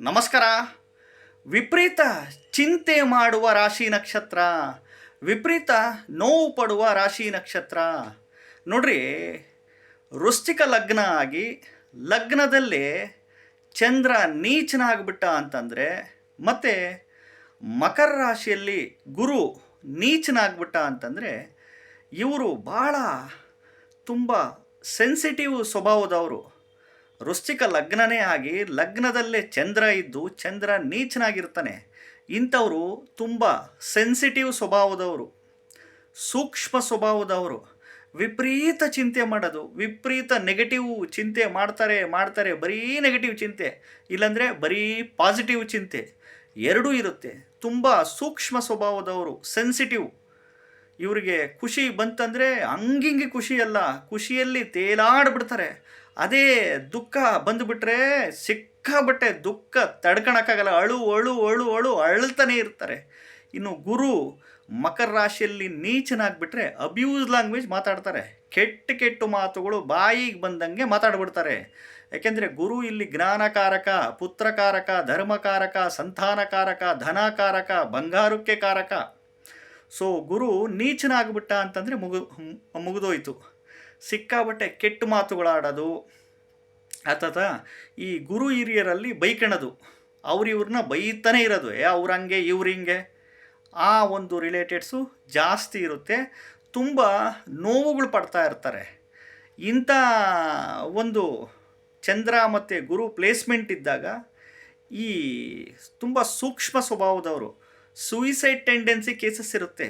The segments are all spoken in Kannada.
ನಮಸ್ಕಾರ. ವಿಪರೀತ ಚಿಂತೆ ಮಾಡುವ ರಾಶಿ ನಕ್ಷತ್ರ, ವಿಪರೀತ ನೋವು ಪಡುವ ರಾಶಿ ನಕ್ಷತ್ರ. ನೋಡ್ರಿ, ವೃಶ್ಚಿಕ ಲಗ್ನ ಆಗಿ ಲಗ್ನದಲ್ಲೇ ಚಂದ್ರ ನೀಚನಾಗ್ಬಿಟ್ಟ ಅಂತಂದರೆ, ಮತ್ತು ಮಕರ ರಾಶಿಯಲ್ಲಿ ಗುರು ನೀಚನಾಗ್ಬಿಟ್ಟ ಅಂತಂದರೆ, ಇವರು ಭಾಳ ತುಂಬ ಸೆನ್ಸಿಟಿವ್ ಸ್ವಭಾವದವರು. ವೃಶ್ಚಿಕ ಲಗ್ನನೇ ಆಗಿ ಲಗ್ನದಲ್ಲೇ ಚಂದ್ರ ಇದ್ದು ಚಂದ್ರ ನೀಚನಾಗಿರ್ತಾನೆ. ಇಂಥವರು ತುಂಬ ಸೆನ್ಸಿಟಿವ್ ಸ್ವಭಾವದವರು. ಸೂಕ್ಷ್ಮ ಸ್ವಭಾವದವರು. ವಿಪರೀತ ಚಿಂತೆ ಮಾಡೋದು. ವಿಪರೀತ ನೆಗೆಟಿವ್ ಚಿಂತೆ ಮಾಡ್ತಾರೆ ಮಾಡ್ತಾರೆ, ಬರೀ ನೆಗೆಟಿವ್ ಚಿಂತೆ. ಇಲ್ಲಾಂದರೆ ಬರೀ ಪಾಸಿಟಿವ್ ಚಿಂತೆ. ಎರಡೂ ಇರುತ್ತೆ. ತುಂಬ ಸೂಕ್ಷ್ಮ ಸ್ವಭಾವದವರು ಸೆನ್ಸಿಟಿವ್ ಇವರಿಗೆ ಖುಷಿ ಬಂತಂದರೆ ಹಂಗಿಂಗೆ ಖುಷಿ ಅಲ್ಲ. ಖುಷಿಯಲ್ಲಿ ತೇಲಾಡ್ಬಿಡ್ತಾರೆ. ಅದೇ ದುಃಖ ಬಂದುಬಿಟ್ರೆ ಸಿಕ್ಕಾಬಟ್ಟೆ ದುಃಖ ತಡ್ಕೊಳಕ್ಕಾಗಲ್ಲ ಅಳು ಅಳು ಅಳು ಅಳು ಅಳ್ತಾನೆ ಇರ್ತಾರೆ. ಇನ್ನು ಗುರು ಮಕರ ರಾಶಿಯಲ್ಲಿ ನೀಚನಾಗ್ಬಿಟ್ರೆ ಅಬ್ಯೂಸ್ ಲ್ಯಾಂಗ್ವೇಜ್ ಮಾತಾಡ್ತಾರೆ. ಕೆಟ್ಟ ಕೆಟ್ಟ ಮಾತುಗಳು ಬಾಯಿಗೆ ಬಂದಂಗೆ ಮಾತಾಡ್ಬಿಡ್ತಾರೆ. ಯಾಕೆಂದರೆ ಗುರು ಇಲ್ಲಿ ಜ್ಞಾನಕಾರಕ, ಪುತ್ರಕಾರಕ, ಧರ್ಮಕಾರಕ, ಸಂತಾನಕಾರಕ, ಧನಕಾರಕ, ಬಂಗಾರಕ್ಕೆ ಕಾರಕ. ಸೊ ಗುರು ನೀಚನಾಗ್ಬಿಟ್ಟ ಅಂತಂದರೆ ಮುಗು ಮುಗಿದೋಯ್ತು. ಸಿಕ್ಕಾಬಟ್ಟೆ ಕೆಟ್ಟ ಮಾತುಗಳಾಡೋದು ಅಥತ ಈ ಗುರು ಹಿರಿಯರಲ್ಲಿ ಬೈಕಣದು. ಅವ್ರಿವ್ರನ್ನ ಬೈತಾನೆ ಇರೋದು. ಏ, ಅವ್ರು ಹಂಗೆ, ಇವ್ರು ಹಿಂಗೆ. ಆ ಒಂದು ರಿಲೇಟೆಡ್ಸು ಜಾಸ್ತಿ ಇರುತ್ತೆ. ತುಂಬ ನೋವುಗಳು ಪಡ್ತಾ ಇರ್ತಾರೆ. ಇಂಥ ಒಂದು ಚಂದ್ರ ಮತ್ತು ಗುರು ಪ್ಲೇಸ್ಮೆಂಟ್ ಇದ್ದಾಗ ಈ ತುಂಬ ಸೂಕ್ಷ್ಮ ಸ್ವಭಾವದವರು ಸೂಯಿಸೈಡ್ ಟೆಂಡೆನ್ಸಿ ಕೇಸಸ್ ಇರುತ್ತೆ.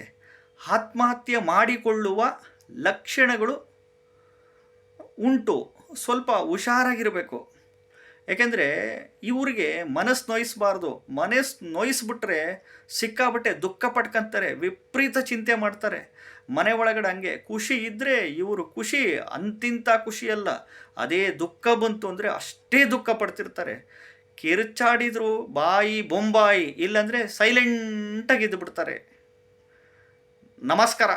ಆತ್ಮಹತ್ಯೆ ಮಾಡಿಕೊಳ್ಳುವ ಲಕ್ಷಣಗಳು ಉಂಟು. ಸ್ವಲ್ಪ ಹುಷಾರಾಗಿರಬೇಕು. ಯಾಕೆಂದರೆ ಇವರಿಗೆ ಮನಸ್ಸು ನೋಯಿಸಬಾರ್ದು. ಮನಸ್ಸು ನೋಯಿಸ್ಬಿಟ್ರೆ ಸಿಕ್ಕಾಬಟ್ಟೆ ದುಃಖ ಪಟ್ಕೊಂತಾರೆ, ವಿಪರೀತ ಚಿಂತೆ ಮಾಡ್ತಾರೆ. ಮನೆ ಒಳಗಡೆ ಹಂಗೆ ಖುಷಿ ಇದ್ದರೆ ಇವರು ಖುಷಿ, ಅಂತಿಂತ ಖುಷಿಯಲ್ಲ ಅದೇ ದುಃಖ ಬಂತು ಅಂದರೆ ಅಷ್ಟೇ ದುಃಖ ಪಡ್ತಿರ್ತಾರೆ. ಕಿರುಚಾಡಿದ್ರು ಬಾಯಿ ಬೊಂಬಾಯಿ ಇಲ್ಲಾಂದರೆ ಸೈಲೆಂಟಾಗಿ ಇದ್ದು ಬಿಡ್ತಾರೆ ನಮಸ್ಕಾರ.